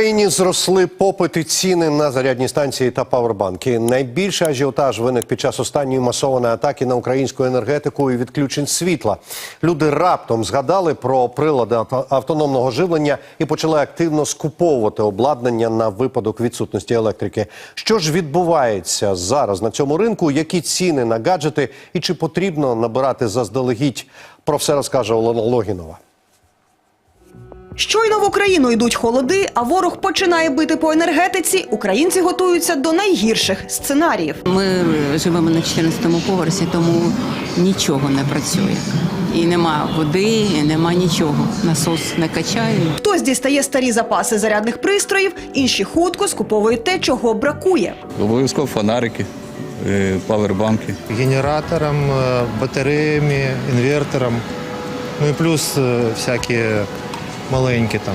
Україні зросли попит і ціни на зарядні станції та павербанки. Найбільший ажіотаж виник під час останньої масованої атаки на українську енергетику і відключень світла. Люди раптом згадали про прилади авто- автономного живлення і почали активно скуповувати обладнання на випадок відсутності електрики. Що ж відбувається зараз на цьому ринку? Які ціни на гаджети і чи потрібно набирати заздалегідь? Про все розкаже Олена Логінова. Щойно в Україну йдуть холоди, а ворог починає бити по енергетиці. Українці готуються до найгірших сценаріїв. Ми живемо на 14-му поверсі, тому нічого не працює. І нема води, і нема нічого. Насос не качає. Хтось дістає старі запаси зарядних пристроїв, інші хутко скуповують те, чого бракує. Обов'язково фонарики, е, павербанки. генератором, э, батареями, інвертором. Ну і плюс э, всякі маленькі там.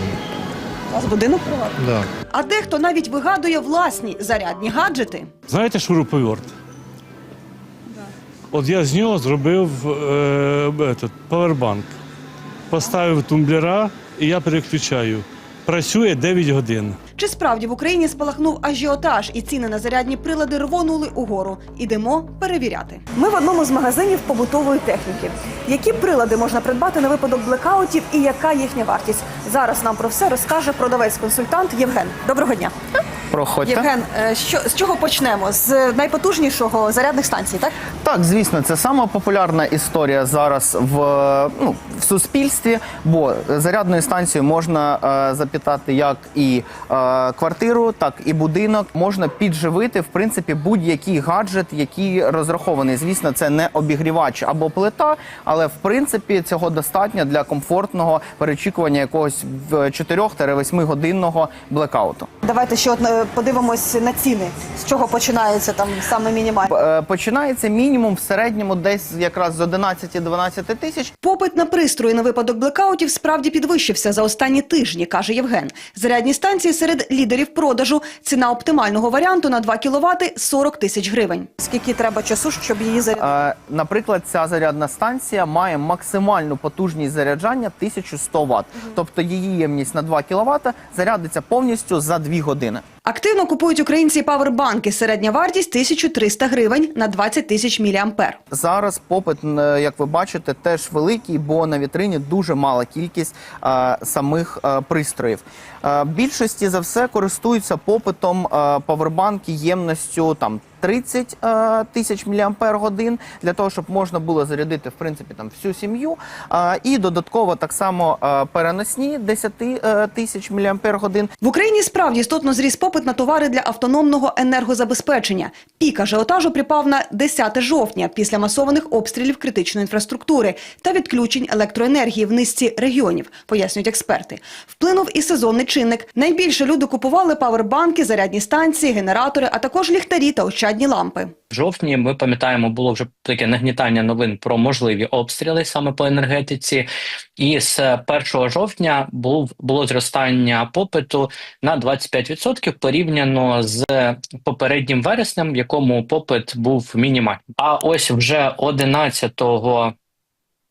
У вас будинок приватний. Да. А дехто навіть вигадує власні зарядні гаджети. Знаєте шуруповерт? От я з нього зробив е, этот, павербанк. Поставив тумблера і я переключаю. Працює 9 годин. Чи справді в Україні спалахнув ажіотаж і ціни на зарядні прилади рвонули угору? Ідемо перевіряти. Ми в одному з магазинів побутової техніки. Які прилади можна придбати на випадок блекаутів і яка їхня вартість? Зараз нам про все розкаже продавець-консультант Євген. Доброго дня. Проходьте. Євген, е, що з чого почнемо? З найпотужнішого зарядних станцій, так? Так, звісно, це сама популярна історія зараз в, ну, в суспільстві, бо зарядною станцією можна е, запитати як і е, квартиру, так і будинок. Можна підживити в принципі будь-який гаджет, який розрахований. Звісно, це не обігрівач або плита, але в принципі цього достатньо для комфортного перечікування якогось 4-8 годинного блекауту. Давайте ще от е, подивимось на ціни. З чого починається там саме мінімальне. Е, Починається мінімум в середньому десь якраз з 11-12 тисяч. Попит на пристрої на випадок блекаутів справді підвищився за останні тижні, каже Євген. Зарядні станції серед лідерів продажу. Ціна оптимального варіанту на 2 кВт – 40 тисяч гривень. Скільки треба часу, щоб її зарядити? Е, Наприклад, ця зарядна станція має максимальну потужність заряджання 1100 Вт. Тобто її ємність на 2 кВт зарядиться повністю за 2 години. Активно купують українці павербанки. Середня вартість 1300 гривень на 20 тисяч міліампер. Зараз попит, е, як ви бачите, теж великий, бо на вітрині дуже мала кількість е, самих е, пристроїв. Більшості за все користуються попитом павербанки ємністю там. 30 е, тисяч міліампер годин для того, щоб можна було зарядити в принципі там всю сім'ю. І додатково так само е, переносні 10 е, тисяч міліампер годин. В Україні справді істотно зріс попит на товари для автономного енергозабезпечення. Пік ажіотажу припав на 10 жовтня після масованих обстрілів критичної інфраструктури та відключень електроенергії в низці регіонів, пояснюють експерти. Вплинув і сезонний чинник. Найбільше люди купували павербанки, зарядні станції, генератори, а також ліхтарі та ощадні лампи. В жовтні ми пам'ятаємо, було вже таке нагнітання новин про можливі обстріли саме по енергетиці. І з 1 жовтня був було зростання попиту на 25% порівняно з попереднім вереснем, в якому попит був мінімальний. А ось вже 11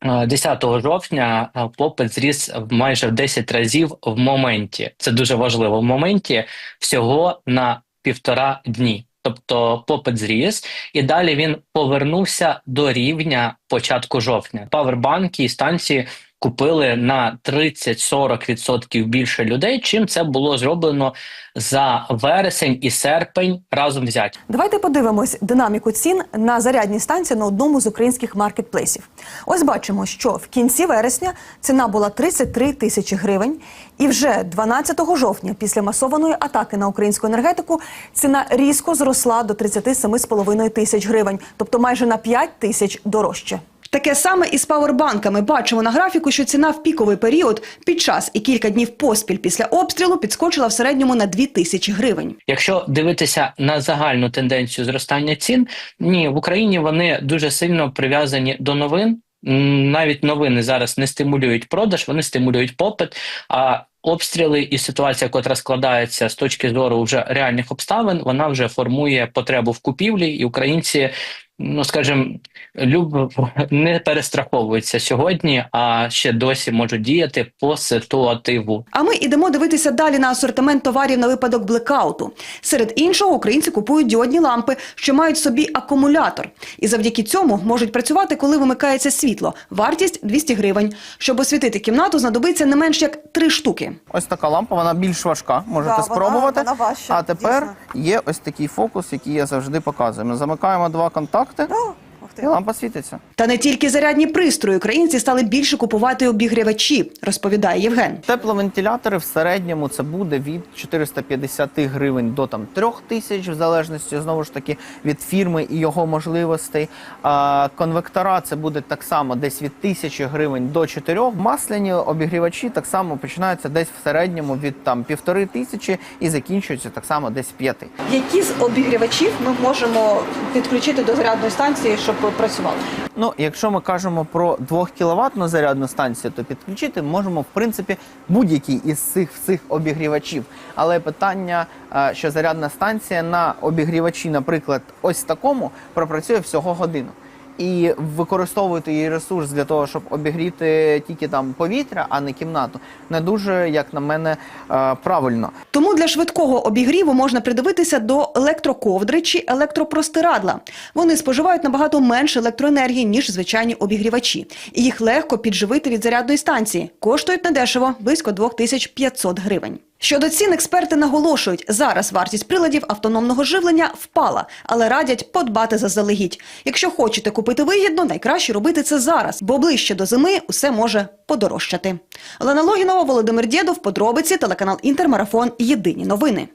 е, 10 жовтня е, попит зріс майже в 10 разів в моменті. Це дуже важливо. В моменті всього на півтора дні. Тобто попит зріс, і далі він повернувся до рівня початку жовтня. Павербанки і станції купили на 30-40% більше людей, чим це було зроблено за вересень і серпень разом взяті. Давайте подивимось динаміку цін на зарядні станції на одному з українських маркетплейсів. Ось бачимо, що в кінці вересня ціна була 33 тисячі гривень, і вже 12 жовтня, після масованої атаки на українську енергетику, ціна різко зросла до 37,5 тисяч гривень, тобто майже на 5 тисяч дорожче. Таке саме і з павербанками. Бачимо на графіку, що ціна в піковий період під час і кілька днів поспіль після обстрілу підскочила в середньому на 2 тисячі гривень. Якщо дивитися на загальну тенденцію зростання цін, ні, в Україні вони дуже сильно прив'язані до новин. Навіть новини зараз не стимулюють продаж, вони стимулюють попит. А обстріли і ситуація, котра складається з точки зору вже реальних обставин, вона вже формує потребу в купівлі, і українці ну скажімо, люб не перестраховуються сьогодні, а ще досі можуть діяти по ситуативу. А ми йдемо дивитися далі на асортимент товарів на випадок блекауту. Серед іншого, українці купують діодні лампи, що мають в собі акумулятор. І завдяки цьому можуть працювати, коли вимикається світло. Вартість 200 гривень. Щоб освітити кімнату, знадобиться не менш як три штуки. Ось така лампа, вона більш важка, можете Да, вона- спробувати. вона важча, а тепер дійсно. є ось такий фокус, який я завжди показую. Ми замикаємо два контакти, Charakter? Ja. І лампа світиться. Та не тільки зарядні пристрої українці стали більше купувати обігрівачі, розповідає Євген. Тепловентилятори в середньому це буде від 450 гривень до там 3 тисяч, в залежності знову ж таки від фірми і його можливостей. А конвектора це буде так само десь від 1000 гривень до 4. Масляні обігрівачі так само починаються десь в середньому від там півтори тисячі і закінчуються так само десь 5. Які з обігрівачів ми можемо підключити до зарядної станції, щоб працювали? Ну, якщо ми кажемо про 2 кіловатну зарядну станцію, то підключити можемо в принципі будь-який із цих всіх обігрівачів. Але питання, е, що зарядна станція на обігрівачі, наприклад, ось такому, пропрацює всього годину. І використовувати її ресурс для того, щоб обігріти тільки там повітря, а не кімнату, не дуже, як на мене, е, правильно. Тому для швидкого обігріву можна придивитися до електроковдри чи електропростирадла. Вони споживають набагато менше електроенергії, ніж звичайні обігрівачі. Їх легко підживити від зарядної станції. Коштують недешево – близько 2500 гривень. Щодо цін, експерти наголошують, зараз вартість приладів автономного живлення впала, але радять подбати заздалегідь. Якщо хочете купити вигідно, найкраще робити це зараз, бо ближче до зими усе може подорожчати. Олена Логінова, Володимир Дєдов, подробиці, телеканал Інтермарафон. Єдині новини.